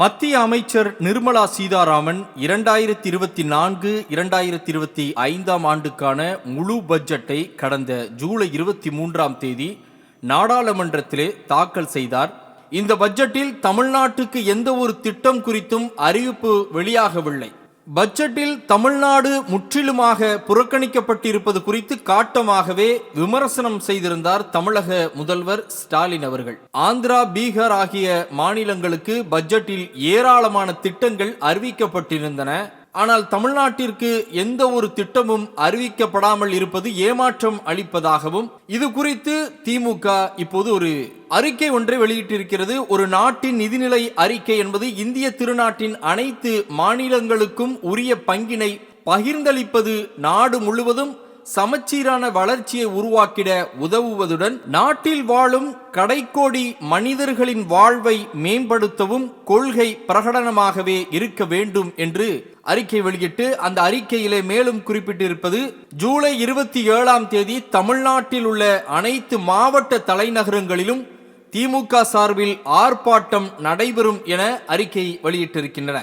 மத்திய அமைச்சர் நிர்மலா சீதாராமன் இரண்டாயிரத்தி இருபத்தி நான்கு இரண்டாயிரத்தி இருபத்தி ஐந்தாம் ஆண்டுக்கான முழு பட்ஜெட்டை கடந்த ஜூலை இருபத்தி மூன்றாம் தேதி நாடாளுமன்றத்திலே தாக்கல் செய்தார். இந்த பட்ஜெட்டில் தமிழ்நாட்டுக்கு எந்த ஒரு திட்டம் குறித்தும் அறிவிப்பு வெளியாகவில்லை. பட்ஜெட்டில் தமிழ்நாடு முற்றிலுமாக புறக்கணிக்கப்பட்டிருப்பது குறித்து காட்டமாகவே விமர்சனம் செய்திருந்தார் தமிழக முதல்வர் ஸ்டாலின் அவர்கள். ஆந்திரா பீகார் ஆகிய மாநிலங்களுக்கு பட்ஜெட்டில் ஏராளமான திட்டங்கள் அறிவிக்கப்பட்டிருந்தன. ஆனால் தமிழ்நாட்டிற்கு எந்த ஒரு திட்டமும் அறிவிக்கப்படாமல் இருப்பது ஏமாற்றம் அளிப்பதாகவும் இது குறித்து திமுக இப்போது ஒரு அறிக்கை ஒன்றை வெளியிட்டிருக்கிறது. ஒரு நாட்டின் நிதிநிலை அறிக்கை என்பது இந்திய திருநாட்டின் அனைத்து மாநிலங்களுக்கும் உரிய பங்கினை பகிர்ந்தளிப்பது நாடு முழுவதும் சமச்சீரான வளர்ச்சியை உருவாக்கிட உதவுவதுடன் நாட்டில் வாழும் கடைக்கோடி மனிதர்களின் வாழ்வை மேம்படுத்தவும் கொள்கை பிரகடனமாகவே இருக்க வேண்டும் என்று அறிக்கை வெளியிட்டு அந்த அறிக்கையிலே மேலும் குறிப்பிட்டிருப்பது ஜூலை இருபத்தி ஏழாம் தேதி தமிழ்நாட்டில் உள்ள அனைத்து மாவட்ட தலைநகரங்களிலும் திமுக சார்பில் ஆர்ப்பாட்டம் நடைபெறும் என அறிக்கை வெளியிட்டிருக்கின்றன.